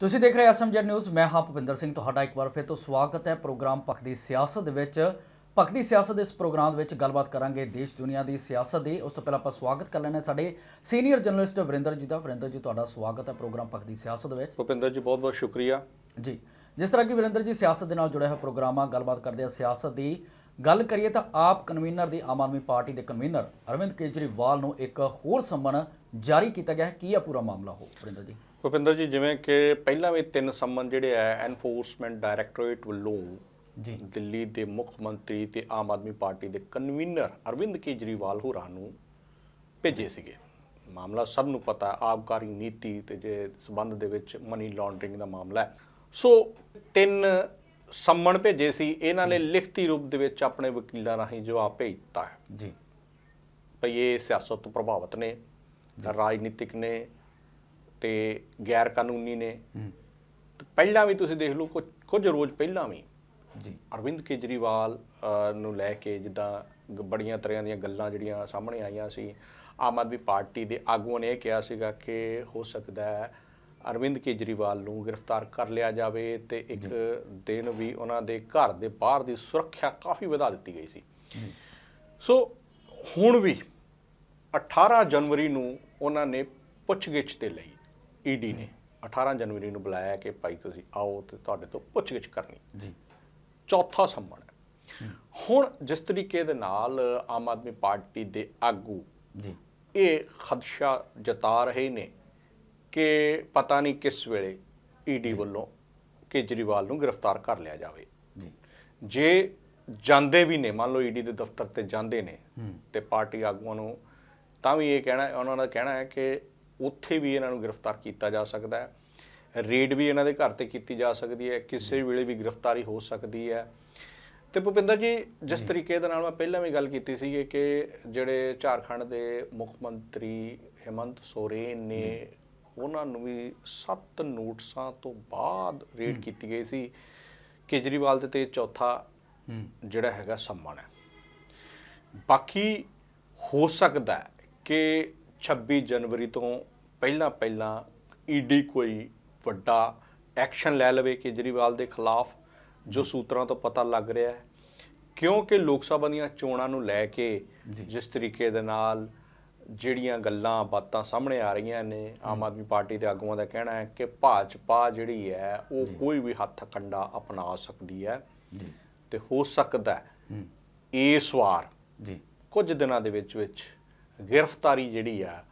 ਤੁਸੀਂ ਦੇਖ ਰਹੇ ਐਸਐਮਜੈਡ ਨਿਊਜ਼ ਮੈਂ ਹਾਂ ਭੁਪਿੰਦਰ ਸਿੰਘ ਤੁਹਾਡਾ ਇੱਕ ਵਾਰ ਫਿਰ ਤੋਂ ਸਵਾਗਤ ਹੈ ਪ੍ਰੋਗਰਾਮ ਪੱਖ ਦੀ ਸਿਆਸਤ ਦੇ ਵਿੱਚ। ਪੱਖ ਦੀ ਸਿਆਸਤ ਦੇ ਇਸ ਪ੍ਰੋਗਰਾਮ ਦੇ ਵਿੱਚ ਗੱਲਬਾਤ ਕਰਾਂਗੇ ਦੇਸ਼ ਦੁਨੀਆ ਦੀ ਸਿਆਸਤ ਦੀ। ਉਸ ਤੋਂ ਪਹਿਲਾਂ ਆਪਾਂ ਸਵਾਗਤ ਕਰ ਲੈਣਾ ਸਾਡੇ ਸੀਨੀਅਰ ਜਰਨਲਿਸਟ ਵਰਿੰਦਰ ਜੀ ਦਾ। ਵਰਿੰਦਰ ਜੀ ਤੁਹਾਡਾ ਸਵਾਗਤ ਹੈ ਪ੍ਰੋਗਰਾਮ ਪੱਖ ਦੀ ਸਿਆਸਤ ਦੇ ਵਿੱਚ। ਭੁਪਿੰਦਰ ਜੀ ਬਹੁਤ ਬਹੁਤ ਸ਼ੁਕਰੀਆ। ਜੀ ਜਿਸ ਤਰ੍ਹਾਂ ਕਿ ਵਰਿੰਦਰ ਜੀ ਸਿਆਸਤ ਦੇ ਨਾਲ ਜੁੜਿਆ ਹੋਇਆ ਪ੍ਰੋਗਰਾਮ ਆ ਗੱਲਬਾਤ ਕਰਦੇ ਆ ਸਿਆਸਤ ਦੀ। ਗੱਲ ਕਰੀਏ ਤਾਂ ਆਪ ਕਨਵੀਨਰ ਦੀ ਆਮ ਆਦਮੀ ਪਾਰਟੀ ਦੇ ਕਨਵੀਨਰ ਅਰਵਿੰਦ ਕੇਜਰੀਵਾਲ ਨੂੰ ਇੱਕ ਹੋਰ ਸੰਮਨ ਜਾਰੀ ਕੀਤਾ ਗਿਆ ਹੈ। ਕੀ ਆ ਪੂਰਾ ਮਾਮਲਾ ਹੋ ਵਰਿੰਦਰ ਜੀ? ਭੁਪਿੰਦਰ ਜੀ ਜਿਵੇਂ ਕਿ ਪਹਿਲਾਂ ਵੀ ਤਿੰਨ ਸੰਮਨ ਜਿਹੜੇ ਆ ਐਨਫੋਰਸਮੈਂਟ ਡਾਇਰੈਕਟੋਰੇਟ ਵੱਲੋਂ ਜੀ। ਦਿੱਲੀ ਦੇ ਮੁੱਖ ਮੰਤਰੀ ਤੇ ਆਮ ਆਦਮੀ ਪਾਰਟੀ ਦੇ ਕਨਵੀਨਰ ਅਰਵਿੰਦ ਕੇਜਰੀਵਾਲ ਹੋਰਾਂ ਨੂੰ ਭੇਜੇ ਸੀਗੇ। ਮਾਮਲਾ ਸਭ ਨੂੰ ਪਤਾ ਆਬਕਾਰੀ ਨੀਤੀ ਤੇ ਜੇ ਸਬੰਧ ਦੇ ਵਿੱਚ ਮਨੀ ਲਾਂਡਰਿੰਗ ਦਾ ਮਾਮਲਾ ਹੈ। ਸੋ ਤਿੰਨ ਸੰਮਣ ਭੇਜੇ ਸੀ ਇਹਨਾਂ ਨੇ ਲਿਖਤੀ ਰੂਪ ਦੇ ਵਿੱਚ ਆਪਣੇ ਵਕੀਲਾਂ ਰਾਹੀਂ ਜਵਾਬ ਭੇਜਤਾ ਹੈ। ਜੀ। ਭਈ ਇਹ ਸਿਆਸਤ ਤੋਂ ਪ੍ਰਭਾਵਿਤ ਨੇ ਰਾਜਨੀਤਿਕ ਨੇ ਤੇ ਗੈਰ ਕਾਨੂੰਨੀ ਨੇ ਪਹਿਲਾਂ ਵੀ ਤੁਸੀਂ ਦੇਖ ਲਓ ਕੁਝ ਰੋਜ਼ ਪਹਿਲਾਂ ਵੀ ਜੀ। ਅਰਵਿੰਦ ਕੇਜਰੀਵਾਲ ਨੂੰ ਲੈ ਕੇ ਜਿੱਦਾਂ ਬੜੀਆਂ ਤਰ੍ਹਾਂ ਦੀਆਂ ਗੱਲਾਂ ਜਿਹੜੀਆਂ ਸਾਹਮਣੇ ਆਈਆਂ ਸੀ ਆਮ ਆਦਮੀ ਪਾਰਟੀ ਦੇ ਆਗੂਆਂ ਨੇ ਇਹ ਕਿਹਾ ਸੀਗਾ ਕਿ ਹੋ ਸਕਦਾ ਹੈ ਅਰਵਿੰਦ ਕੇਜਰੀਵਾਲ ਨੂੰ ਗ੍ਰਿਫਤਾਰ ਕਰ ਲਿਆ ਜਾਵੇ ਤੇ ਇੱਕ ਦਿਨ ਵੀ ਉਹਨਾਂ ਦੇ ਘਰ ਦੇ ਬਾਹਰ ਦੀ ਸੁਰੱਖਿਆ ਕਾਫੀ ਵਧਾ ਦਿੱਤੀ ਗਈ ਸੀ। ਸੋ ਹੁਣ ਵੀ 18 ਜਨਵਰੀ ਨੂੰ ਉਹਨਾਂ ਨੇ ਪੁੱਛਗਿੱਛ ਤੇ ਲਈ ਈਡੀ ਨੇ। 18 ਜਨਵਰੀ ਨੂੰ ਬੁਲਾਇਆ ਕਿ ਭਾਈ ਤੁਸੀਂ ਆਓ ਤੇ ਤੁਹਾਡੇ ਤੋਂ ਪੁੱਛਗਿੱਛ ਕਰਨੀ। ਜੀ। ਚੌਥਾ ਸੰਮਣ। ਹੈ ਹੁਣ ਜਿਸ ਤਰੀਕੇ ਦੇ ਨਾਲ ਆਮ ਆਦਮੀ ਪਾਰਟੀ ਦੇ ਆਗੂ ਜੀ। ਇਹ ਖਦਸ਼ਾ ਜਤਾ ਰਹੇ ਨੇ ਕਿ ਪਤਾ ਨਹੀਂ ਕਿਸ ਵੇਲੇ ਈਡੀ ਵੱਲੋਂ ਕੇਜਰੀਵਾਲ ਨੂੰ ਗ੍ਰਿਫਤਾਰ ਕਰ ਲਿਆ ਜਾਵੇ। ਜੀ। ਜੇ ਜਾਂਦੇ ਵੀ ਨੇ ਮੰਨ ਲਓ ਈਡੀ ਦੇ ਦਫ਼ਤਰ ਤੇ ਜਾਂਦੇ ਨੇ ਤੇ ਪਾਰਟੀ ਆਗੂਆਂ ਨੂੰ ਤਾਂ ਵੀ ਇਹ ਕਹਿਣਾ ਉਹਨਾਂ ਦਾ ਕਹਿਣਾ ਹੈ ਕਿ ਉੱਥੇ ਵੀ ਇਹਨਾਂ ਨੂੰ ਗ੍ਰਿਫਤਾਰ ਕੀਤਾ ਜਾ ਸਕਦਾ ਹੈ। ਰੇਡ ਵੀ ਇਹਨਾਂ ਦੇ ਘਰ ਤੇ ਕੀਤੀ ਜਾ ਸਕਦੀ ਹੈ। ਕਿਸੇ ਵੇਲੇ ਵੀ ਗ੍ਰਿਫਤਾਰੀ ਹੋ ਸਕਦੀ ਹੈ। ਤੇ ਭੁਪਿੰਦਰ ਜੀ ਜਿਸ ਤਰੀਕੇ ਦੇ ਨਾਲ ਮੈਂ ਪਹਿਲਾਂ ਵੀ ਗੱਲ ਕੀਤੀ ਸੀ ਕਿ ਜਿਹੜੇ ਝਾਰਖੰਡ ਦੇ ਮੁੱਖ ਮੰਤਰੀ ਹਿਮੰਤ ਸੋਰੇਨ ਨੇ ਉਹਨਾਂ ਨੂੰ ਵੀ ਸੱਤ ਨੋਟਿਸਾਂ ਤੋਂ ਬਾਅਦ ਰੇਡ ਕੀਤੀ ਗਈ ਸੀ। ਕੇਜਰੀਵਾਲ ਦੇ ਤੇ ਚੌਥਾ ਜਿਹੜਾ ਹੈਗਾ ਸੰਮਣ ਹੈ। ਬਾਕੀ ਹੋ ਸਕਦਾ ਕਿ 26 ਜਨਵਰੀ ਤੋਂ ਪਹਿਲਾਂ ਪਹਿਲਾਂ ਈਡੀ ਕੋਈ ਵੱਡਾ ਐਕਸ਼ਨ ਲੈ ਲਵੇ ਕੇਜਰੀਵਾਲ ਦੇ ਖਿਲਾਫ ਜੋ ਸੂਤਰਾਂ ਤੋਂ ਪਤਾ ਲੱਗ ਰਿਹਾ ਹੈ। ਕਿਉਂਕਿ ਲੋਕ ਸਭਾ ਦੀਆਂ ਚੋਣਾਂ ਨੂੰ ਲੈ ਕੇ। ਜਿਸ ਤਰੀਕੇ ਦੇ ਨਾਲ ਜਿਹੜੀਆਂ ਗੱਲਾਂ ਬਾਤਾਂ ਸਾਹਮਣੇ ਆ ਰਹੀਆਂ ਨੇ ਆਮ ਆਦਮੀ ਪਾਰਟੀ ਦੇ ਆਗੂਆਂ ਦਾ ਕਹਿਣਾ ਹੈ ਕਿ ਭਾਜਪਾ ਜਿਹੜੀ ਹੈ ਉਹ ਕੋਈ ਵੀ ਹੱਥ ਕੰਡਾ ਅਪਣਾ ਸਕਦੀ ਹੈ। ਜੀ। ਤੇ ਹੋ ਸਕਦਾ ਇਸ ਵਾਰ ਜੀ। ਕੁਝ ਦਿਨਾਂ ਦੇ ਵਿੱਚ ਵਿੱਚ ਗ੍ਰਿਫਤਾਰੀ ਜਿਹੜੀ ਆ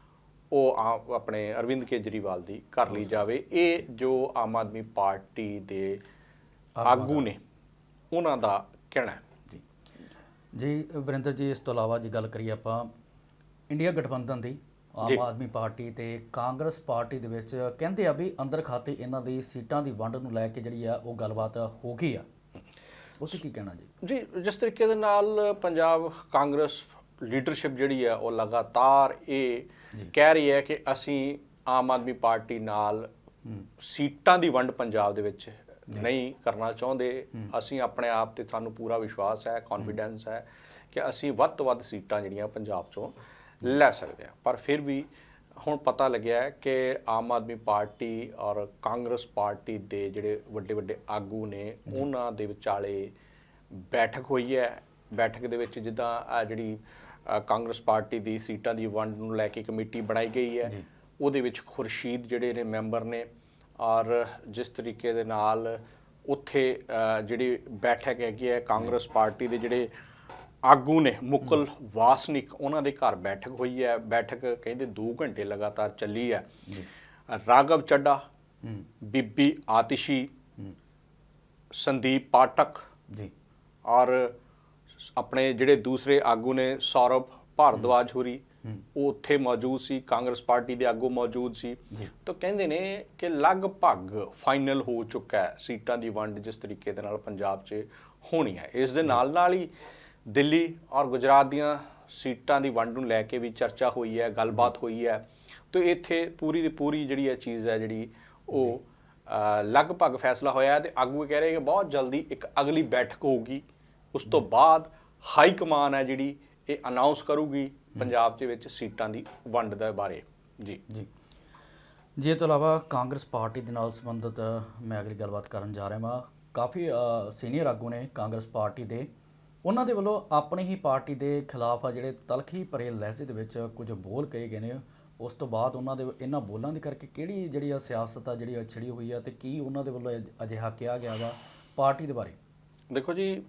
ਉਹ ਆਪਣੇ ਅਰਵਿੰਦ ਕੇਜਰੀਵਾਲ ਦੀ ਕਰ ਲਈ ਜਾਵੇ। ਇਹ ਜੋ ਆਮ ਆਦਮੀ ਪਾਰਟੀ ਦੇ ਆਗੂ ਨੇ ਉਹਨਾਂ ਦਾ ਕਹਿਣਾ ਜੀ। ਜੀ ਵਰਿੰਦਰ ਜੀ ਇਸ ਤੋਂ ਇਲਾਵਾ ਜੀ ਗੱਲ ਕਰੀਏ ਆਪਾਂ ਇੰਡੀਆ ਗਠਬੰਧਨ ਦੀ। ਆਮ ਆਦਮੀ ਪਾਰਟੀ ਤੇ ਕਾਂਗਰਸ ਪਾਰਟੀ ਦੇ ਵਿੱਚ ਕਹਿੰਦੇ ਆ ਵੀ ਅੰਦਰ ਖਾਤੇ ਇਹਨਾਂ ਦੀ ਸੀਟਾਂ ਦੀ ਵੰਡ ਨੂੰ ਲੈ ਕੇ ਜਿਹੜੀ ਆ ਉਹ ਗੱਲਬਾਤ ਹੋ ਗਈ ਆ। ਤੇ ਕੀ ਕਹਿਣਾ ਜੀ? ਜੀ ਜਿਸ ਤਰੀਕੇ ਦੇ ਨਾਲ ਪੰਜਾਬ ਕਾਂਗਰਸ ਲੀਡਰਸ਼ਿਪ ਜਿਹੜੀ ਹੈ ਉਹ ਲਗਾਤਾਰ ਇਹ ਕਹਿ ਰਹੀ ਹੈ ਕਿ ਅਸੀਂ ਆਮ ਆਦਮੀ ਪਾਰਟੀ ਨਾਲ ਸੀਟਾਂ ਦੀ ਵੰਡ ਪੰਜਾਬ ਦੇ ਵਿੱਚ ਨਹੀਂ। ਕਰਨਾ ਚਾਹੁੰਦੇ। ਅਸੀਂ ਆਪਣੇ ਆਪ ਤੇ ਸਾਨੂੰ ਪੂਰਾ ਵਿਸ਼ਵਾਸ ਹੈ ਕੌਨਫੀਡੈਂਸ ਹੈ ਕਿ ਅਸੀਂ ਵੱਧ ਤੋਂ ਵੱਧ ਸੀਟਾਂ ਜਿਹੜੀਆਂ ਪੰਜਾਬ ਚੋਂ ਲੈ ਸਕਦੇ ਹਾਂ ਪਰ ਫਿਰ ਵੀ ਹੁਣ ਪਤਾ ਲੱਗਿਆ ਹੈ ਕਿ ਆਮ ਆਦਮੀ ਪਾਰਟੀ ਔਰ ਕਾਂਗਰਸ ਪਾਰਟੀ ਦੇ ਜਿਹੜੇ ਵੱਡੇ ਵੱਡੇ ਆਗੂ ਨੇ ਉਹਨਾਂ ਦੇ ਵਿਚਾਲੇ ਬੈਠਕ ਹੋਈ ਹੈ। ਬੈਠਕ ਦੇ ਵਿੱਚ ਜਿੱਦਾਂ ਆਹ ਜਿਹੜੀ ਕਾਂਗਰਸ ਪਾਰਟੀ ਦੀ ਸੀਟਾਂ ਦੀ ਵੰਡ ਨੂੰ ਲੈ ਕੇ ਕਮੇਟੀ ਬਣਾਈ ਗਈ ਹੈ। ਉਹਦੇ ਵਿੱਚ ਖੁਰਸ਼ੀਦ ਜਿਹੜੇ ਨੇ ਮੈਂਬਰ ਨੇ ਔਰ ਜਿਸ ਤਰੀਕੇ ਦੇ ਨਾਲ ਉੱਥੇ ਜਿਹੜੀ ਬੈਠਕ ਹੈਗੀ ਹੈ ਕਾਂਗਰਸ ਪਾਰਟੀ ਦੇ ਜਿਹੜੇ ਆਗੂ ਨੇ ਮੁਕਲ ਵਾਸਨਿਕ ਉਹਨਾਂ ਦੇ ਘਰ ਬੈਠਕ ਹੋਈ ਹੈ। ਬੈਠਕ ਕਹਿੰਦੇ 2 ਘੰਟੇ ਲਗਾਤਾਰ ਚੱਲੀ ਹੈ। ਜੀ। ਰਾਘਵ ਚੱਡਾ ਬੀਬੀ ਆਤਿਸ਼ੀ ਸੰਦੀਪ ਪਾਠਕ ਜੀ। ਔਰ ਆਪਣੇ ਜਿਹੜੇ ਦੂਸਰੇ ਆਗੂ ਨੇ ਸੌਰਵ ਭਾਰਦਵਾਜ ਹੋਰੀ ਉਹ ਉੱਥੇ ਮੌਜੂਦ ਸੀ। ਕਾਂਗਰਸ ਪਾਰਟੀ ਦੇ ਆਗੂ ਮੌਜੂਦ ਸੀ। ਤਾਂ ਕਹਿੰਦੇ ਨੇ ਕਿ ਲਗਭਗ ਫਾਈਨਲ ਹੋ ਚੁੱਕਾ ਹੈ। ਸੀਟਾਂ ਦੀ ਵੰਡ ਜਿਸ ਤਰੀਕੇ ਦੇ ਨਾਲ ਪੰਜਾਬ 'ਚ ਹੋਣੀ ਹੈ। ਇਸ ਦੇ ਨਾਲ ਨਾਲ ਹੀ ਦਿੱਲੀ ਔਰ ਗੁਜਰਾਤ ਦੀਆਂ ਸੀਟਾਂ ਦੀ ਵੰਡ ਨੂੰ ਲੈ ਕੇ ਵੀ ਚਰਚਾ ਹੋਈ ਹੈ ਗੱਲਬਾਤ ਹੋਈ ਹੈ। ਤੇ ਇੱਥੇ ਪੂਰੀ ਦੀ ਪੂਰੀ ਜਿਹੜੀ ਇਹ ਚੀਜ਼ ਹੈ ਜਿਹੜੀ ਉਹ ਲਗਭਗ ਫੈਸਲਾ ਹੋਇਆ ਹੈ ਤੇ ਆਗੂ ਕਹਿ ਰਹੇ ਕਿ ਬਹੁਤ ਜਲਦੀ ਇੱਕ ਅਗਲੀ ਬੈਠਕ ਹੋਊਗੀ। ਉਸ ਤੋਂ ਬਾਅਦ ਹਾਈ ਕਮਾਨ ਹੈ ਜਿਹੜੀ ਇਹ ਅਨਾਉਂਸ ਕਰੂਗੀ ਪੰਜਾਬ ਦੇ ਵਿੱਚ ਸੀਟਾਂ ਦੀ ਵੰਡ ਦੇ ਬਾਰੇ। ਜੀ। ਜੀ। ਜੇ ਤੋਂ ਇਲਾਵਾ ਕਾਂਗਰਸ ਪਾਰਟੀ ਦੇ ਨਾਲ ਸੰਬੰਧਿਤ ਮੈਂ ਅਗਲੀ ਗੱਲਬਾਤ ਕਰਨ ਜਾ ਰਿਹਾ ਹਾਂ ਕਾਫੀ ਸੀਨੀਅਰ ਆਗੂ ਨੇ ਕਾਂਗਰਸ ਪਾਰਟੀ ਦੇ ਉਹਨਾਂ ਦੇ ਵੱਲੋਂ ਆਪਣੀ ਹੀ ਪਾਰਟੀ ਦੇ ਖਿਲਾਫ ਆ ਜਿਹੜੇ ਤਲਖੀ ਭਰੇ ਲਹਿਜ਼ੇ ਦੇ ਵਿੱਚ ਕੁਝ ਬੋਲ ਕਹੇ ਗਏ ਨੇ। ਉਸ ਤੋਂ ਬਾਅਦ ਉਹਨਾਂ ਦੇ ਇਹਨਾਂ ਬੋਲਾਂ ਦੇ ਕਰਕੇ ਕਿਹੜੀ ਜਿਹੜੀ ਆ ਸਿਆਸਤ ਆ ਜਿਹੜੀ ਆ ਛਿੜੀ ਹੋਈ ਆ ਤੇ ਕੀ ਉਹਨਾਂ ਦੇ ਵੱਲੋਂ ਅਜ- ਅਜਿਹਾ ਕਿਹਾ ਗਿਆ ਵਾ ਪਾਰਟੀ ਦੇ ਬਾਰੇ? ਦੇਖੋ ਜੀ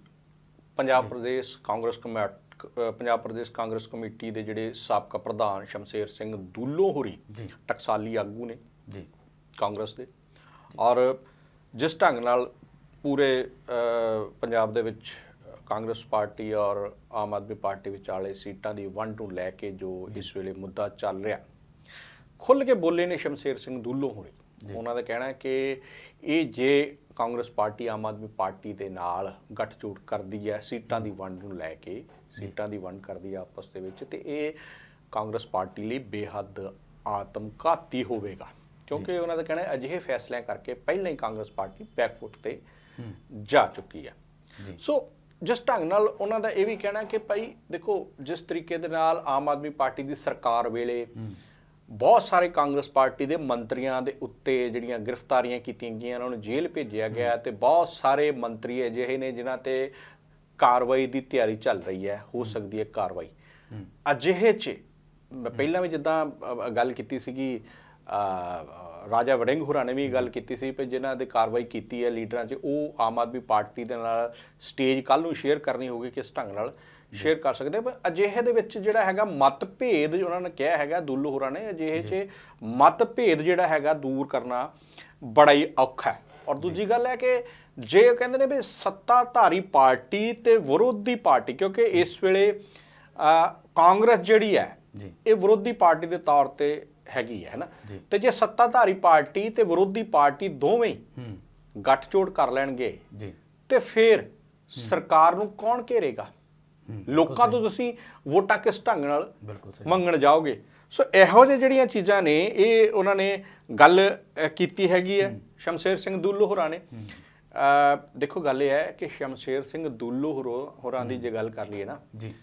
ਪੰਜਾਬ ਪ੍ਰਦੇਸ਼ ਕਾਂਗਰਸ ਕਮੇਟ ਪੰਜਾਬ ਪ੍ਰਦੇਸ਼ ਕਾਂਗਰਸ ਕਮੇਟੀ ਦੇ ਜਿਹੜੇ ਸਾਬਕਾ ਪ੍ਰਧਾਨ ਸ਼ਮਸ਼ੇਰ ਸਿੰਘ ਦੂਲੋ ਹੋਰੀ ਜੀ। ਟਕਸਾਲੀ ਆਗੂ ਨੇ ਜੀ। ਕਾਂਗਰਸ ਦੇ। ਔਰ ਜਿਸ ਢੰਗ ਨਾਲ ਪੂਰੇ ਪੰਜਾਬ ਦੇ ਵਿੱਚ ਕਾਂਗਰਸ ਪਾਰਟੀ ਔਰ ਆਮ ਆਦਮੀ ਪਾਰਟੀ ਵਿਚਾਲੇ ਸੀਟਾਂ ਦੀ ਵੰਡ ਨੂੰ ਲੈ ਕੇ ਜੋ ਇਸ ਵੇਲੇ ਮੁੱਦਾ ਚੱਲ ਰਿਹਾ ਖੁੱਲ ਕੇ ਬੋਲੇ ਨੇ ਸ਼ਮਸ਼ੇਰ ਸਿੰਘ ਦੂਲੋ ਹੋਰੀ ਉਹਨਾਂ ਦਾ ਕਹਿਣਾ ਹੈ ਕਿ ਇਹ ਜੇ ਕਾਂਗਰਸ ਪਾਰਟੀ ਆਮ ਆਦਮੀ ਪਾਰਟੀ ਦੇ ਨਾਲ ਗੱਠਜੋੜ ਕਰਦੀ ਹੈ ਸੀਟਾਂ ਦੀ ਵੰਡ ਨੂੰ ਲੈ ਕੇ ਸੀਟਾਂ ਦੀ ਵੰਡ ਕਰਦੀ ਹੈ ਆਪਸ ਦੇ ਵਿੱਚ ਤੇ ਇਹ ਕਾਂਗਰਸ ਪਾਰਟੀ ਲਈ ਬੇਹੱਦ ਆਤਮਘਾਤੀ ਹੋਵੇਗਾ। ਕਿਉਂਕਿ ਉਹਨਾਂ ਦਾ ਕਹਿਣਾ ਹੈ ਅਜਿਹੇ ਫੈਸਲਿਆਂ ਕਰਕੇ ਪਹਿਲਾਂ ਹੀ ਕਾਂਗਰਸ ਪਾਰਟੀ ਬੈਕਫੁੱਟ ਤੇ ਜਾ ਚੁੱਕੀ ਹੈ। ਸੋ ਜਿਸ ਢੰਗ ਨਾਲ ਉਹਨਾਂ ਦਾ ਇਹ ਵੀ ਕਹਿਣਾ ਕਿ ਭਾਈ ਦੇਖੋ, ਜਿਸ ਤਰੀਕੇ ਦੇ ਨਾਲ ਆਮ ਆਦਮੀ ਪਾਰਟੀ ਦੀ ਸਰਕਾਰ ਵੇਲੇ ਬਹੁਤ ਸਾਰੇ ਕਾਂਗਰਸ ਪਾਰਟੀ ਦੇ ਮੰਤਰੀਆਂ ਦੇ ਉੱਤੇ ਜਿਹੜੀਆਂ ਗ੍ਰਿਫਤਾਰੀਆਂ ਕੀਤੀਆਂ ਗਈਆਂ ਉਹਨਾਂ ਨੂੰ ਜੇਲ੍ਹ ਭੇਜਿਆ ਗਿਆ ਤੇ ਬਹੁਤ ਸਾਰੇ ਮੰਤਰੀ ਅਜਿਹੇ ਨੇ ਜਿਨ੍ਹਾਂ ਤੇ ਕਾਰਵਾਈ ਦੀ ਤਿਆਰੀ ਚੱਲ ਰਹੀ ਹੈ, ਹੋ ਸਕਦੀ ਹੈ ਕਾਰਵਾਈ। ਅਜਿਹੇ 'ਚ, ਮੈਂ ਪਹਿਲਾਂ ਵੀ ਜਿੱਦਾਂ ਗੱਲ ਕੀਤੀ ਸੀਗੀ ਰਾਜਾ ਵੜਿੰਗ ਹੋਰਾਂ ਨੇ ਵੀ ਗੱਲ ਕੀਤੀ ਸੀ ਕਿ ਜਿਨ੍ਹਾਂ ਦੇ ਕਾਰਵਾਈ ਕੀਤੀ ਹੈ ਲੀਡਰਾਂ 'ਚ ਉਹ ਆਮ ਆਦਮੀ ਪਾਰਟੀ ਦੇ ਨਾਲ ਸਟੇਜ ਕੱਲ ਨੂੰ ਸ਼ੇਅਰ ਕਰਨੀ ਹੋਗੀ ਕਿਸ ਢੰਗ ਨਾਲ ਸ਼ੇਅਰ ਕਰ ਸਕਦੇ। ਪਰ ਅਜਿਹੇ ਦੇ ਵਿੱਚ ਜਿਹੜਾ ਹੈਗਾ ਮਤਭੇਦ ਜੋ ਉਹਨਾਂ ਨੇ ਕਿਹਾ ਹੈਗਾ ਦੁੱਲੂ ਹੋਰਾਂ ਨੇ ਅਜਿਹੇ 'ਚ ਮਤਭੇਦ ਜਿਹੜਾ ਹੈਗਾ ਦੂਰ ਕਰਨਾ ਬੜਾ ਹੀ ਔਖਾ ਹੈ। ਔਰ ਦੂਜੀ ਗੱਲ ਹੈ ਕਿ ਜੇ ਉਹ ਕਹਿੰਦੇ ਨੇ ਵੀ ਸੱਤਾਧਾਰੀ ਪਾਰਟੀ ਤੇ ਵਿਰੋਧੀ ਪਾਰਟੀ ਕਿਉਂਕਿ ਇਸ ਵੇਲੇ ਕਾਂਗਰਸ ਜਿਹੜੀ ਹੈ ਜੀ। ਇਹ ਵਿਰੋਧੀ ਪਾਰਟੀ ਦੇ ਤੌਰ ਤੇ ਹੈਗੀ ਹੈ ਨਾ। ਤੇ ਜੇ ਸੱਤਾਧਾਰੀ ਪਾਰਟੀ ਤੇ ਵਿਰੋਧੀ ਪਾਰਟੀ ਦੋਵੇਂ ਹੀ। ਗੱਠਜੋੜ ਕਰ ਲੈਣਗੇ ਜੀ। ਤੇ ਫਿਰ ਸਰਕਾਰ ਨੂੰ ਕੌਣ ਘੇਰੇਗਾ? ਲੋਕਾਂ ਤੋਂ ਤੁਸੀਂ ਵੋਟਾਂ ਕਿਸ ਢੰਗ ਨਾਲ ਮੰਗਣ ਜਾਓਗੇ? ਸੋ ਇਹੋ ਜਿਹੇ ਜਿਹੜੀਆਂ ਚੀਜ਼ਾਂ ਨੇ ਇਹ ਉਹਨਾਂ ਨੇ ਗੱਲ ਕੀਤੀ ਹੈਗੀ ਹੈ ਸ਼ਮਸ਼ੇਰ ਸਿੰਘ ਦੁੱਲੂ ਹੋਰਾਂ ਨੇ। ਅ, ਦੇਖੋ ਗੱਲ ਇਹ ਹੈ ਕਿ ਸ਼ਮਸ਼ੇਰ ਸਿੰਘ ਦੁੱਲੂ ਹੋਰੋ- ਦੀ ਜੇ ਗੱਲ ਕਰ ਲਈਏ ਨਾ ਜੀ।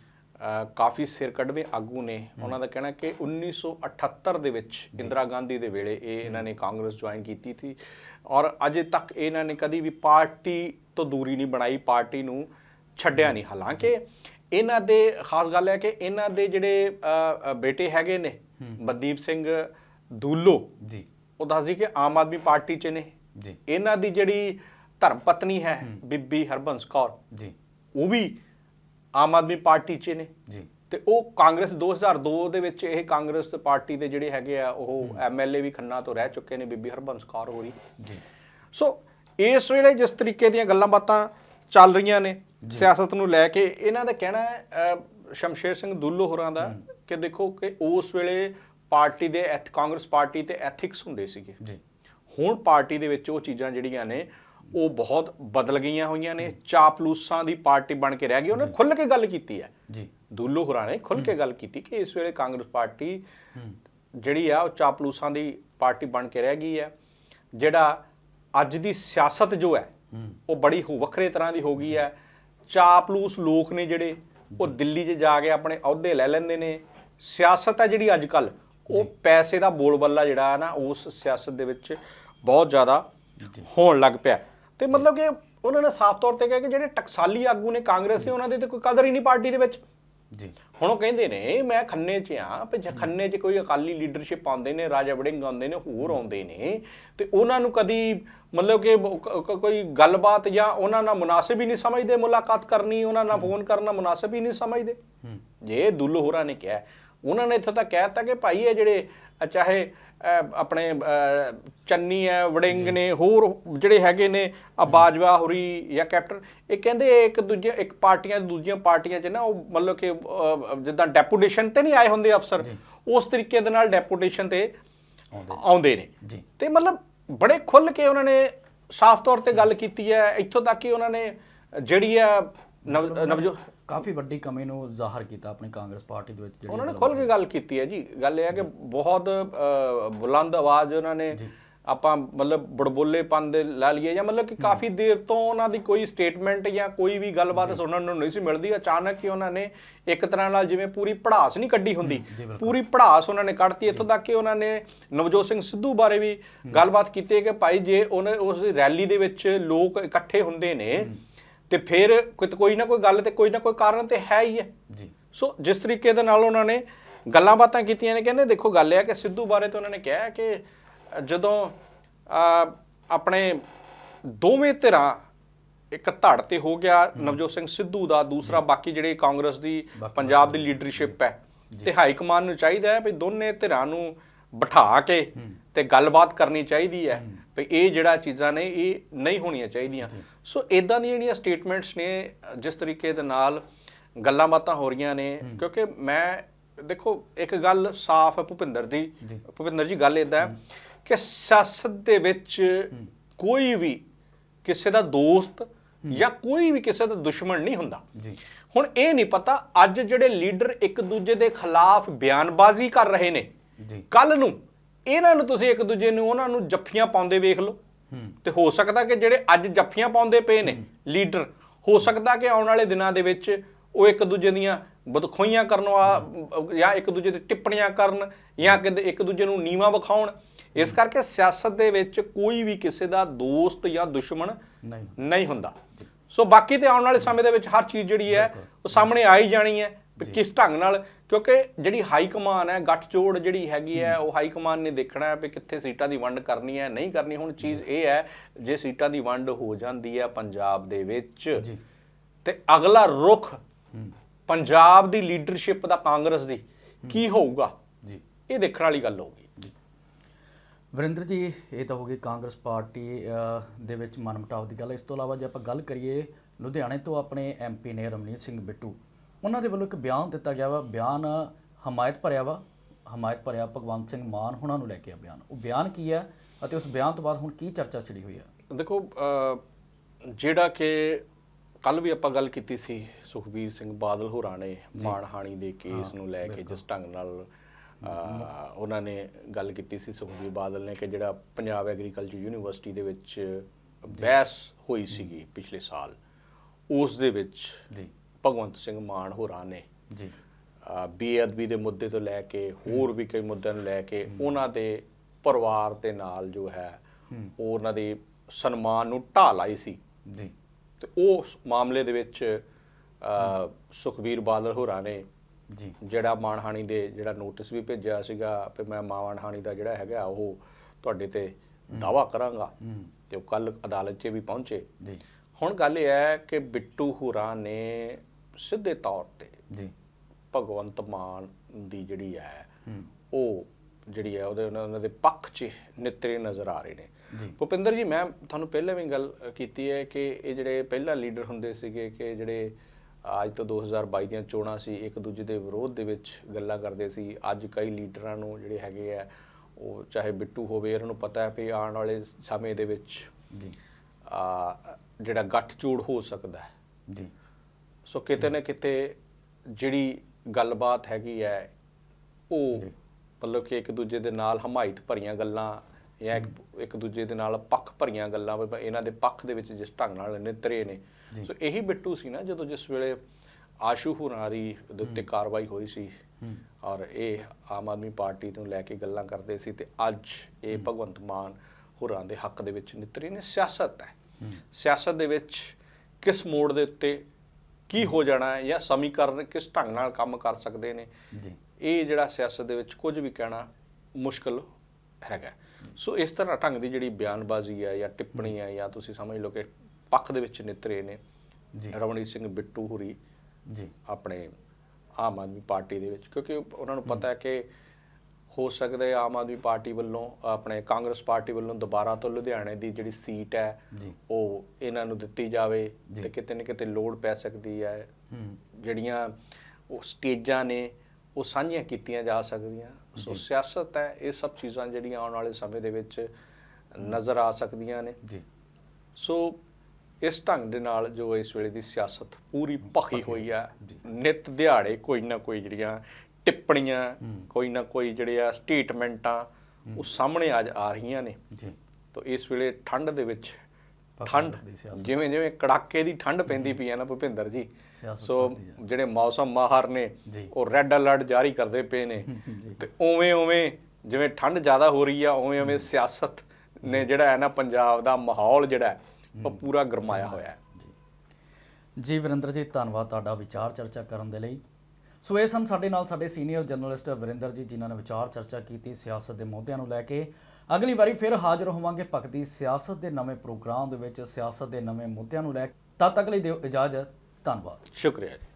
ਕਾਫੀ ਸਿਰ ਕੱਢਵੇਂ ਆਗੂ ਨੇ। ਉਹਨਾਂ ਦਾ ਕਹਿਣਾ ਕਿ 1978 ਦੇ ਵਿੱਚ ਇੰਦਰਾ ਗਾਂਧੀ ਦੇ ਵੇਲੇ ਇਹ ਇਹਨਾਂ ਨੇ ਕਾਂਗਰਸ ਜੁਆਇਨ ਕੀਤੀ ਸੀ। ਔਰ ਅਜੇ ਤੱਕ ਇਹਨਾਂ ਨੇ ਕਦੀ ਵੀ ਪਾਰਟੀ ਤੋਂ ਦੂਰੀ ਨਹੀਂ ਬਣਾਈ ਪਾਰਟੀ ਨੂੰ ਛੱਡਿਆ ਨਹੀਂ। ਹਾਲਾਂਕਿ ਇਹਨਾਂ ਦੇ ਖਾਸ ਗੱਲ ਹੈ ਕਿ ਇਹਨਾਂ ਦੇ ਜਿਹੜੇ ਬੇਟੇ ਹੈਗੇ ਨੇ ਮਨਦੀਪ ਸਿੰਘ ਦੂਲੋ ਜੀ। ਉਹ ਦੱਸਦੀ ਕਿ ਆਮ ਆਦਮੀ ਪਾਰਟੀ 'ਚ ਨੇ। ਜੀ। ਇਹਨਾਂ ਦੀ ਜਿਹੜੀ ਧਰਮ ਪਤਨੀ ਹੈ। ਬੀਬੀ ਹਰਬੰਸ ਕੌਰ ਜੀ। ਉਹ ਵੀ ਆਮ ਆਦਮੀ ਪਾਰਟੀ 'ਚ ਨੇ। ਜੀ। ਤੇ ਉਹ ਕਾਂਗਰਸ 2002 ਦੇ ਵਿੱਚ ਇਹ ਕਾਂਗਰਸ ਪਾਰਟੀ ਦੇ ਜਿਹੜੇ ਹੈਗੇ ਆ ਉਹ ਐਮਐਲਏ ਵੀ ਖੰਨਾ ਤੋਂ ਰਹਿ ਚੁੱਕੇ ਨੇ ਬੀਬੀ ਹਰਬੰਸ ਕੌਰ ਹੋਰੀ। ਜੀ। ਸੋ ਇਸ ਵੇਲੇ ਜਿਸ ਤਰੀਕੇ ਦੀਆਂ ਗੱਲਾਂ ਬਾਤਾਂ ਚੱਲ ਰਹੀਆਂ ਨੇ ਸਿਆਸਤ ਨੂੰ ਲੈ ਕੇ ਇਹਨਾਂ ਦਾ ਕਹਿਣਾ ਹੈ ਸ਼ਮਸ਼ੇਰ ਸਿੰਘ ਦੁੱਲੋ ਹੋਰਾਂ ਦਾ ਕਿ ਦੇਖੋ ਕਿ ਉਸ ਵੇਲੇ ਪਾਰਟੀ ਦੇ ਐਥ ਕਾਂਗਰਸ ਪਾਰਟੀ ਤੇ ਐਥਿਕਸ ਹੁੰਦੇ ਸੀਗੇ। ਜੀ। ਹੁਣ ਪਾਰਟੀ ਦੇ ਵਿੱਚ ਉਹ ਚੀਜ਼ਾਂ ਜਿਹੜੀਆਂ ਨੇ ਉਹ ਬਹੁਤ ਬਦਲ ਗਈਆਂ ਹੋਈਆਂ ਨੇ ਚਾਪਲੂਸਾਂ ਦੀ ਪਾਰਟੀ ਬਣ ਕੇ ਰਹਿ ਗਈ ਉਹਨੇ ਖੁੱਲ੍ਹ ਕੇ ਗੱਲ ਕੀਤੀ ਹੈ। ਜੀ। ਦੁੱਲੂ ਹੋਰਾਂ ਨੇ ਖੁੱਲ੍ਹ ਕੇ ਗੱਲ ਕੀਤੀ ਕਿ ਇਸ ਵੇਲੇ ਕਾਂਗਰਸ ਪਾਰਟੀ ਜਿਹੜੀ ਆ ਉਹ ਚਾਪਲੂਸਾਂ ਦੀ ਪਾਰਟੀ ਬਣ ਕੇ ਰਹਿ ਗਈ ਹੈ। ਜਿਹੜਾ ਅੱਜ ਦੀ ਸਿਆਸਤ ਜੋ ਹੈ ਉਹ ਬੜੀ ਹੋ ਵੱਖਰੇ ਤਰ੍ਹਾਂ ਦੀ ਹੋ ਗਈ ਹੈ। ਚਾਪਲੂਸ ਲੋਕ ਨੇ ਜਿਹੜੇ ਉਹ ਦਿੱਲੀ 'ਚ ਜਾ ਕੇ ਆਪਣੇ ਅਹੁਦੇ ਲੈ ਲੈਂਦੇ ਨੇ। ਸਿਆਸਤ ਹੈ ਜਿਹੜੀ ਅੱਜ ਕੱਲ ਉਹ ਪੈਸੇ ਦਾ ਬੋਲਬੱਲਾ ਜਿਹੜਾ ਹੈ ਨਾ ਉਸ ਸਿਆਸਤ ਦੇ ਵਿੱਚ ਬਹੁਤ ਜ਼ਿਆਦਾ ਹੋਣ ਲੱਗ ਪਿਆ। ਤੇ ਮਤਲਬ ਕਿ ਉਹਨਾਂ ਨੇ ਸਾਫ਼ ਤੌਰ ਤੇ ਕਿਹਾ ਕਿ ਜਿਹੜੇ ਟਕਸਾਲੀ ਆਗੂ ਨੇ ਕਾਂਗਰਸ ਦੇ ਉਹਨਾਂ ਦੀ ਤੇ ਕੋਈ ਕਦਰ ਹੀ ਨਹੀਂ ਪਾਰਟੀ ਦੇ ਵਿੱਚ। ਜੀ। ਹੁਣ ਉਹ ਕਹਿੰਦੇ ਨੇ ਮੈਂ ਖੰਨੇ 'ਚ ਆ ਜੇ ਖੰਨੇ 'ਚ ਕੋਈ ਅਕਾਲੀ ਲੀਡਰਸ਼ਿਪ ਆਉਂਦੇ ਨੇ ਰਾਜਾ ਵੜਿੰਗ ਆਉਂਦੇ ਨੇ ਹੋਰ ਆਉਂਦੇ ਨੇ ਤੇ ਉਹਨਾਂ ਨੂੰ ਕਦੀ ਮਤਲਬ ਕਿ ਕੋਈ ਗੱਲਬਾਤ ਜਾਂ ਉਹਨਾਂ ਨਾਲ ਮੁਨਾਸਿਬ ਹੀ ਨਹੀਂ ਸਮਝਦੇ ਮੁਲਾਕਾਤ ਕਰਨੀ ਉਹਨਾਂ ਨਾਲ ਫੋਨ ਕਰਨਾ ਮੁਨਾਸਿਬ ਹੀ ਨਹੀਂ ਸਮਝਦੇ। ਜੇ ਦੁੱਲ ਹੋਰਾਂ ਨੇ ਕਿਹਾ ਉਹਨਾਂ ਨੇ ਇੱਥੋਂ ਤੱਕ ਕਹਿਤਾ ਕਿ ਭਾਈ ਇਹ ਜਿਹੜੇ ਚਾਹੇ ਆਪਣੇ ਚੰਨੀ ਹੈ ਵੜਿੰਗ ਨੇ ਹੋਰ ਜਿਹੜੇ ਹੈਗੇ ਨੇ ਆ ਬਾਜਵਾ ਹੋਰੀ ਜਾਂ ਕੈਪਟਨ ਇਹ ਕਹਿੰਦੇ ਇੱਕ ਦੂਜੇ ਇੱਕ ਪਾਰਟੀਆਂ ਦੂਜੀਆਂ ਪਾਰਟੀਆਂ 'ਚ ਨਾ ਉਹ ਮਤਲਬ ਕਿ ਜਿੱਦਾਂ ਡੈਪੂਟੇਸ਼ਨ ਤੇ ਨਹੀਂ ਆਏ ਹੁੰਦੇ ਅਫਸਰ ਉਸ ਤਰੀਕੇ ਦੇ ਨਾਲ ਡੈਪੂਟੇਸ਼ਨ ਤੇ ਆਉਂਦੇ ਨੇ। ਤੇ ਮਤਲਬ ਬੜੇ ਖੁੱਲ ਕੇ ਉਹਨਾਂ ਨੇ ਸਾਫ਼ ਤੌਰ ਤੇ ਗੱਲ ਕੀਤੀ ਹੈ ਇੱਥੋਂ ਤੱਕ ਕਿ ਉਹਨਾਂ ਨੇ ਜਿਹੜੀ ਆ ਨਵ- ਨਵਜੋ ਕਾਫੀ ਵੱਡੀ ਕਮੀ ਨੂੰ ਜ਼ਾਹਰ ਕੀਤਾ ਆਪਣੀ ਕਾਂਗਰਸ ਪਾਰਟੀ ਦੇ ਵਿੱਚ ਉਹਨਾਂ ਨੇ ਖੁੱਲ ਕੇ ਗੱਲ ਕੀਤੀ ਹੈ ਜੀ। ਗੱਲ ਇਹ ਹੈ ਕਿ ਬਹੁਤ ਅ, ਬੁਲੰਦ ਆਵਾਜ਼ ਉਹਨਾਂ ਨੇ ਆਪਾਂ ਮਤਲਬ ਬੜਬੋਲੇਪਨ ਦੇ ਲਾ ਲਈਏ ਜਾਂ ਮਤਲਬ ਕਿ ਕਾਫੀ ਦੇਰ ਤੋਂ ਉਹਨਾਂ ਦੀ ਕੋਈ ਸਟੇਟਮੈਂਟ ਜਾਂ ਕੋਈ ਵੀ ਗੱਲਬਾਤ ਸੁਣਨ ਨੂੰ ਨਹੀਂ ਸੀ ਮਿਲਦੀ। ਅਚਾਨਕ ਹੀ ਉਹਨਾਂ ਨੇ ਇੱਕ ਤਰ੍ਹਾਂ ਨਾਲ ਜਿਵੇਂ ਪੂਰੀ ਪੜਾਸ ਨਹੀਂ ਕੱਢੀ ਹੁੰਦੀ। ਪੂਰੀ ਪੜਾਸ ਉਹਨਾਂ ਨੇ ਕੱਢਤੀ। ਇੱਥੋਂ ਤੱਕ ਕਿ ਉਹਨਾਂ ਨੇ ਨਵਜੋਤ ਸਿੰਘ ਸਿੱਧੂ ਬਾਰੇ ਵੀ ਗੱਲਬਾਤ ਕੀਤੀ ਹੈ ਕਿ ਭਾਈ ਜੇ ਉਹਨੇ ਉਸ ਰੈਲੀ ਦੇ ਵਿੱਚ ਲੋਕ ਇਕੱਠੇ ਹੁੰਦੇ ਨੇ ਤੇ ਫਿਰ ਕੋਈ- ਨਾ ਕੋਈ ਗੱਲ ਤੇ ਕੋਈ ਨਾ ਕੋਈ ਕਾਰਨ ਤੇ ਹੈ ਹੀ ਹੈ। ਜੀ। ਸੋ ਜਿਸ ਤਰੀਕੇ ਦੇ ਨਾਲ ਉਹਨਾਂ ਨੇ ਗੱਲਾਂ ਬਾਤਾਂ ਕੀਤੀਆਂ ਨੇ ਕਹਿੰਦੇ ਦੇਖੋ ਗੱਲ ਇਹ ਹੈ ਕਿ ਸਿੱਧੂ ਬਾਰੇ ਤਾਂ ਉਹਨਾਂ ਨੇ ਕਿਹਾ ਕਿ ਜਦੋਂ ਆਪਣੇ ਦੋਵੇਂ ਧਿਰਾਂ ਇੱਕ ਧੜ ਤੇ ਹੋ ਗਿਆ ਨਵਜੋਤ ਸਿੰਘ ਸਿੱਧੂ ਦਾ ਦੂਸਰਾ ਬਾਕੀ ਜਿਹੜੇ ਕਾਂਗਰਸ ਦੀ ਪੰਜਾਬ ਦੀ ਲੀਡਰਸ਼ਿਪ ਹੈ। ਤੇ ਹਾਈ ਕਮਾਨ ਨੂੰ ਚਾਹੀਦਾ ਹੈ ਵੀ ਦੋਨੇ ਧਿਰਾਂ ਨੂੰ ਬਿਠਾ ਕੇ ਤੇ ਗੱਲਬਾਤ ਕਰਨੀ ਚਾਹੀਦੀ ਹੈ। ਵੀ ਇਹ ਜਿਹੜਾ ਚੀਜ਼ਾਂ ਨੇ ਇਹ ਨਹੀਂ ਹੋਣੀਆਂ ਚਾਹੀਦੀਆਂ। ਸੋ ਇਦਾਂ ਦੀਆਂ ਜਿਹੜੀਆਂ ਸਟੇਟਮੈਂਟਸ ਨੇ ਜਿਸ ਤਰੀਕੇ ਦੇ ਨਾਲ ਗੱਲਾਂ ਬਾਤਾਂ ਹੋ ਰਹੀਆਂ ਨੇ ਕਿਉਂਕਿ ਮੈਂ ਦੇਖੋ ਇੱਕ ਗੱਲ ਸਾਫ਼ ਹੈ ਭੁਪਿੰਦਰ ਦੀ ਭੁਪਿੰਦਰ ਜੀ ਗੱਲ ਇਦਾਂ ਹੈ ਕਿ ਸਿਆਸਤ ਦੇ ਵਿੱਚ ਕੋਈ ਵੀ ਕਿਸੇ ਦਾ ਦੋਸਤ ਜਾਂ ਕੋਈ ਵੀ ਕਿਸੇ ਦਾ ਦੁਸ਼ਮਣ ਨਹੀਂ ਹੁੰਦਾ। ਜੀ। ਹੁਣ ਇਹ ਨਹੀਂ ਪਤਾ ਅੱਜ ਜਿਹੜੇ ਲੀਡਰ ਇੱਕ ਦੂਜੇ ਦੇ ਖਿਲਾਫ ਬਿਆਨਬਾਜ਼ੀ ਕਰ ਰਹੇ ਨੇ ਜੀ। ਕੱਲ ਨੂੰ ਇਹਨਾਂ ਨੂੰ ਤੁਸੀਂ ਇੱਕ ਦੂਜੇ ਨੂੰ ਉਹਨਾਂ ਨੂੰ ਜੱਫੀਆਂ ਪਾਉਂਦੇ ਵੇਖ ਲਓ। ਤੇ ਹੋ ਸਕਦਾ ਕਿ ਜਿਹੜੇ ਅੱਜ ਜੱਫੀਆਂ ਪਾਉਂਦੇ ਪਏ ਨੇ ਲੀਡਰ ਹੋ ਸਕਦਾ ਕਿ ਆਉਣ ਵਾਲੇ ਦਿਨਾਂ ਦੇ ਵਿੱਚ ਉਹ ਇੱਕ ਦੂਜੇ ਦੀਆਂ ਬਦਖੋਈਆਂ ਕਰਨ ਵਾ ਜਾਂ ਇੱਕ ਦੂਜੇ ਤੇ ਟਿੱਪਣੀਆਂ ਕਰਨ ਜਾਂ ਕਿਤੇ ਇੱਕ ਦੂਜੇ ਨੂੰ ਨੀਵਾ ਵਿਖਾਉਣ। ਇਸ ਕਰਕੇ ਸਿਆਸਤ ਦੇ ਵਿੱਚ ਕੋਈ ਵੀ ਕਿਸੇ ਦਾ ਦੋਸਤ ਜਾਂ ਦੁਸ਼ਮਣ ਨਹੀਂ। ਨਹੀਂ ਹੁੰਦਾ। ਸੋ ਬਾਕੀ ਤੇ ਆਉਣ ਵਾਲੇ ਸਮੇਂ ਦੇ ਵਿੱਚ ਹਰ ਚੀਜ਼ ਜਿਹੜੀ ਹੈ ਉਹ ਸਾਹਮਣੇ ਆ ਹੀ ਜਾਣੀ ਹੈ। ਵੀ ਕਿਸ ਢੰਗ ਨਾਲ? ਕਿਉਂਕਿ ਜਿਹੜੀ ਹਾਈ ਕਮਾਨ ਹੈ ਗੱਠਜੋੜ ਜਿਹੜੀ ਹੈਗੀ ਹੈ ਉਹ ਹਾਈ ਕਮਾਨ ਨੇ ਦੇਖਣਾ ਹੈ ਵੀ ਕਿੱਥੇ ਸੀਟਾਂ ਦੀ ਵੰਡ ਕਰਨੀ ਹੈ ਨਹੀਂ ਕਰਨੀ। ਹੁਣ ਚੀਜ਼ ਇਹ ਹੈ ਜੇ ਸੀਟਾਂ ਦੀ ਵੰਡ ਹੋ ਜਾਂਦੀ ਹੈ ਪੰਜਾਬ ਦੇ ਵਿੱਚ ਤੇ ਅਗਲਾ ਰੁਖ ਪੰਜਾਬ ਦੀ ਲੀਡਰਸ਼ਿਪ ਦਾ ਕਾਂਗਰਸ ਦੀ ਕੀ ਹੋਊਗਾ? ਜੀ। ਇਹ ਦੇਖਣ ਵਾਲੀ ਗੱਲ ਹੋਊਗੀ। ਵਰਿੰਦਰ ਜੀ ਇਹ ਤਾਂ ਹੋ ਗਈ ਕਾਂਗਰਸ ਪਾਰਟੀ ਦੇ ਵਿੱਚ ਮਨਮਟਾਵ ਦੀ ਗੱਲ ਇਸ ਤੋਂ ਇਲਾਵਾ ਜੇ ਆਪਾਂ ਗੱਲ ਕਰੀਏ ਲੁਧਿਆਣੇ ਤੋਂ ਆਪਣੇ ਐਮਪੀ ਨੇ ਰਮਨੀਤ ਸਿੰਘ ਬਿੱਟੂ ਉਹਨਾਂ ਦੇ ਵੱਲੋਂ ਇੱਕ ਬਿਆਨ ਦਿੱਤਾ ਗਿਆ ਵਾ ਬਿਆਨ ਹਮਾਇਤ ਭਰਿਆ ਵਾ ਹਮਾਇਤ ਭਰਿਆ ਭਗਵੰਤ ਸਿੰਘ ਮਾਨ ਹੁਣਾਂ ਨੂੰ ਲੈ ਕੇ ਆ ਬਿਆਨ। ਉਹ ਬਿਆਨ ਕੀ ਹੈ ਅਤੇ ਉਸ ਬਿਆਨ ਤੋਂ ਬਾਅਦ ਹੁਣ ਕੀ ਚਰਚਾ ਛਿੜੀ ਹੋਈ ਹੈ? ਦੇਖੋ ਜਿਹੜਾ ਕਿ ਕੱਲ ਵੀ ਆਪਾਂ ਗੱਲ ਕੀਤੀ ਸੀ ਸੁਖਬੀਰ ਸਿੰਘ ਬਾਦਲ ਹੋਰਾਂ ਨੇ ਮਾਣਹਾਨੀ ਦੇ ਕੇਸ ਨੂੰ ਲੈ ਕੇ ਜਿਸ ਢੰਗ ਨਾਲ ਉਹਨਾਂ ਨੇ ਗੱਲ ਕੀਤੀ ਸੀ ਸੁਖਬੀਰ ਬਾਦਲ ਨੇ ਕਿ ਜਿਹੜਾ ਪੰਜਾਬ ਐਗਰੀਕਲਚਰ ਯੂਨੀਵਰਸਿਟੀ ਦੇ ਵਿੱਚ ਬਹਿਸ ਹੋਈ ਸੀਗੀ ਪਿਛਲੇ ਸਾਲ ਉਸ ਦੇ ਵਿੱਚ ਜੀ। ਭਗਵੰਤ ਸਿੰਘ ਮਾਨ ਹੋਰਾਂ ਨੇ। ਜੀ। ਬੇਅਦਬੀ ਦੇ ਮੁੱਦੇ ਤੋਂ ਲੈ ਕੇ ਹੋਰ ਵੀ ਕਈ ਮੁੱਦਿਆਂ ਨੂੰ ਲੈ ਕੇ ਉਹਨਾਂ ਦੇ ਪਰਿਵਾਰ ਦੇ ਨਾਲ ਜੋ ਹੈ। ਉਹ ਉਹਨਾਂ ਦੇ ਸਨਮਾਨ ਨੂੰ ਢਾਹ ਲਾਈ ਸੀ। ਜੀ। ਤੇ ਉਸ ਮਾਮਲੇ ਦੇ ਵਿੱਚ ਸੁਖਬੀਰ ਬਾਦਲ ਹੋਰਾਂ ਨੇ ਜੀ। ਜਿਹੜਾ ਮਾਨਹਾਨੀ ਦੇ ਜਿਹੜਾ ਨੋਟਿਸ ਵੀ ਭੇਜਿਆ ਸੀਗਾ ਕਿ ਮੈਂ ਮਾਨਹਾਨੀ ਦਾ ਜਿਹੜਾ ਹੈਗਾ ਉਹ ਤੁਹਾਡੇ ਤੇ ਦਾਵਾ ਕਰਾਂਗਾ। ਤੇ ਉਹ ਕੱਲ ਅਦਾਲਤ 'ਚ ਵੀ ਪਹੁੰਚੇ। ਜੀ। ਹੁਣ ਗੱਲ ਇਹ ਹੈ ਕਿ ਬਿੱਟੂ ਹੋਰਾਂ ਨੇ ਸਿੱਧੇ ਤੌਰ ਤੇ ਜੀ। ਭਗਵੰਤ ਮਾਨ ਦੀ ਜਿਹੜੀ ਹੈ ਉਹ ਜਿਹੜੀ ਹੈ ਉਹਦੇ ਉਹਨਾਂ ਦੇ ਪੱਖ 'ਚ ਨਿਤਰੇ ਨਜ਼ਰ ਆ ਰਹੇ ਨੇ। ਭੁਪਿੰਦਰ ਜੀ ਮੈਂ ਤੁਹਾਨੂੰ ਪਹਿਲਾਂ ਵੀ ਗੱਲ ਕੀਤੀ ਹੈ ਕਿ ਇਹ ਜਿਹੜੇ ਪਹਿਲਾਂ ਲੀਡਰ ਹੁੰਦੇ ਸੀਗੇ ਕਿ ਜਿਹੜੇ ਅੱਜ ਤੋਂ 2022 ਦੀਆਂ ਚੋਣਾਂ ਸੀ ਇੱਕ ਦੂਜੇ ਦੇ ਵਿਰੋਧ ਦੇ ਵਿੱਚ ਗੱਲਾਂ ਕਰਦੇ ਸੀ। ਅੱਜ ਕਈ ਲੀਡਰਾਂ ਨੂੰ ਜਿਹੜੇ ਹੈਗੇ ਆ ਉਹ ਚਾਹੇ ਬਿੱਟੂ ਹੋਵੇ ਇਹਨਾਂ ਨੂੰ ਪਤਾ ਹੈ ਕਿ ਆਉਣ ਵਾਲੇ ਸਮੇਂ ਦੇ ਵਿੱਚ ਜੀ। ਆ ਜਿਹੜਾ ਗੱਠਜੋੜ ਹੋ ਸਕਦਾ ਹੈ। ਜੀ। ਸੋ ਕਿਤੇ ਨਾ ਕਿਤੇ ਜਿਹੜੀ ਗੱਲਬਾਤ ਹੈਗੀ ਹੈ ਉਹ ਮਤਲਬ ਕਿ ਇੱਕ ਦੂਜੇ ਦੇ ਨਾਲ ਹਮਾਇਤ ਭਰੀਆਂ ਗੱਲਾਂ ਜਾਂ ਇੱਕ ਇੱਕ ਦੂਜੇ ਦੇ ਨਾਲ ਪੱਖ ਭਰੀਆਂ ਗੱਲਾਂ ਵੀ ਇਹਨਾਂ ਦੇ ਪੱਖ ਦੇ ਵਿੱਚ ਜਿਸ ਢੰਗ ਨਾਲ ਨਿਤਰੇ ਨੇ। ਸੋ ਇਹੀ ਬਿੱਟੂ ਸੀ ਨਾ ਜਦੋਂ ਜਿਸ ਵੇਲੇ ਆਸ਼ੂ ਹੁਰਾਰੀ ਦੇ ਉੱਤੇ ਕਾਰਵਾਈ ਹੋਈ ਸੀ ਔਰ ਇਹ ਆਮ ਆਦਮੀ ਪਾਰਟੀ ਨੂੰ ਲੈ ਕੇ ਗੱਲਾਂ ਕਰਦੇ ਸੀ ਤੇ ਅੱਜ ਇਹ ਭਗਵੰਤ ਮਾਨ ਹੋਰਾਂ ਦੇ ਹੱਕ ਦੇ ਵਿੱਚ ਨਿਤਰੇ ਨੇ। ਸਿਆਸਤ ਹੂੰ। ਸਿਆਸਤ ਦੇ ਵਿੱਚ ਕਿਸ ਮੋੜ ਦੇ ਉੱਤੇ ਕੀ ਹੋ ਜਾਣਾ ਹੈ ਜਾਂ ਸਮੀਕਰਨ ਕਿਸ ਢੰਗ ਨਾਲ ਕੰਮ ਕਰ ਸਕਦੇ ਨੇ? ਜੀ। ਇਹ ਜਿਹੜਾ ਸਿਆਸਤ ਦੇ ਵਿੱਚ ਕੁਝ ਵੀ ਕਹਿਣਾ ਮੁਸ਼ਕਲ ਹੈਗਾ। ਸੋ ਇਸ ਤਰ੍ਹਾਂ ਢੰਗ ਦੀ ਜਿਹੜੀ ਬਿਆਨਬਾਜ਼ੀ ਹੈ ਜਾਂ ਟਿੱਪਣੀ ਹੈ ਜਾਂ ਤੁਸੀਂ ਸਮਝ ਲਓ ਕਿ ਪੱਖ ਦੇ ਵਿੱਚ ਨਿਤਰੇ ਨੇ ਜੀ। ਰਵਨੀਤ ਸਿੰਘ ਬਿੱਟੂ ਹੁਰੀ ਜੀ। ਆਪਣੇ ਆਮ ਆਦਮੀ ਪਾਰਟੀ ਦੇ ਵਿੱਚ ਕਿਉਂਕਿ ਉਹਨਾਂ ਨੂੰ ਪਤਾ ਹੈ ਕਿ ਹੋ ਸਕਦਾ ਹੈ ਆਮ ਆਦਮੀ ਪਾਰਟੀ ਵੱਲੋਂ ਆਪਣੇ ਕਾਂਗਰਸ ਪਾਰਟੀ ਵੱਲੋਂ ਦੁਬਾਰਾ ਤੋਂ ਲੁਧਿਆਣੇ ਦੀ ਜਿਹੜੀ ਸੀਟ ਹੈ ਉਹ ਇਹਨਾਂ ਨੂੰ ਦਿੱਤੀ ਜਾਵੇ। ਤੇ ਕਿਤੇ ਨਾ ਕਿਤੇ ਲੋੜ ਪੈ ਸਕਦੀ ਹੈ। ਜਿਹੜੀਆਂ ਉਹ ਸਟੇਜਾਂ ਨੇ ਉਹ ਸਾਂਝੀਆਂ ਕੀਤੀਆਂ ਜਾ ਸਕਦੀਆਂ। ਸੋ ਸਿਆਸਤ ਹੈ ਇਹ ਸਭ ਚੀਜ਼ਾਂ ਜਿਹੜੀਆਂ ਆਉਣ ਵਾਲੇ ਸਮੇਂ ਦੇ ਵਿੱਚ ਨਜ਼ਰ ਆ ਸਕਦੀਆਂ ਨੇ। ਜੀ। ਸੋ ਇਸ ਢੰਗ ਦੇ ਨਾਲ ਜੋ ਇਸ ਵੇਲੇ ਦੀ ਸਿਆਸਤ ਪੂਰੀ ਭਖੀ ਹੋਈ ਆ। ਨਿਤ ਦਿਹਾੜੇ ਕੋਈ ਨਾ ਕੋਈ ਜਿਹੜੀਆਂ ਟਿੱਪਣੀਆਂ। ਕੋਈ ਨਾ ਕੋਈ ਜਿਹੜੇ ਆ ਸਟੇਟਮੈਂਟਾਂ ਉਹ ਸਾਹਮਣੇ ਅੱਜ ਆ ਰਹੀਆਂ ਨੇ। ਜੀ। ਤਾਂ ਇਸ ਵੇਲੇ ਠੰਡ ਦੇ ਵਿੱਚ ਠੰਡ ਜਿਵੇਂ ਜਿਵੇਂ ਕੜਾਕੇ ਦੀ ਠੰਡ ਪੈਂਦੀ ਪਈ ਹੈ ਨਾ ਭੁਪਿੰਦਰ ਜੀ ਸੋ। ਜਿਹੜੇ ਮੌਸਮ ਮਾਹਰ ਨੇ। ਉਹ ਰੈੱਡ ਅਲਰਟ ਜਾਰੀ ਕਰਦੇ ਪਏ ਨੇ। ਤੇ ਉਵੇਂ ਉਵੇਂ ਜਿਵੇਂ ਠੰਡ ਜ਼ਿਆਦਾ ਹੋ ਰਹੀ ਆ ਉਵੇਂ ਉਵੇਂ ਸਿਆਸਤ ਨੇ ਜਿਹੜਾ ਹੈ ਨਾ ਪੰਜਾਬ ਦਾ ਮਾਹੌਲ ਜਿਹੜਾ ਉਹ ਪੂਰਾ ਗਰਮਾਇਆ ਹੋਇਆ ਹੈ। ਜੀ। ਜੀ ਵਿਰਿੰਦਰ ਜੀ ਧੰਨਵਾਦ ਤੁਹਾਡਾ ਵਿਚਾਰ ਚਰਚਾ ਕਰਨ ਦੇ ਲਈ। ਸੋ ਇਹ ਸਨ ਸਾਡੇ ਨਾਲ ਸਾਡੇ ਸੀਨੀਅਰ ਜਰਨਲਿਸਟ ਵਰਿੰਦਰ ਜੀ, ਜਿਨ੍ਹਾਂ ਨੇ ਵਿਚਾਰ ਚਰਚਾ ਕੀਤੀ ਸਿਆਸਤ ਦੇ ਮੁੱਦਿਆਂ ਨੂੰ ਲੈ ਕੇ। ਅਗਲੀ ਵਾਰੀ ਫਿਰ ਹਾਜ਼ਰ ਹੋਵਾਂਗੇ ਭਗਤੀ ਸਿਆਸਤ ਦੇ ਨਵੇਂ ਪ੍ਰੋਗਰਾਮ ਦੇ ਵਿੱਚ, ਸਿਆਸਤ ਦੇ ਨਵੇਂ ਮੁੱਦਿਆਂ ਨੂੰ ਲੈ ਕੇ। ਤਦ ਤੱਕ ਲਈ ਦਿਓ ਇਜਾਜ਼ਤ, ਧੰਨਵਾਦ। ਸ਼ੁਕਰੀਆ ਜੀ।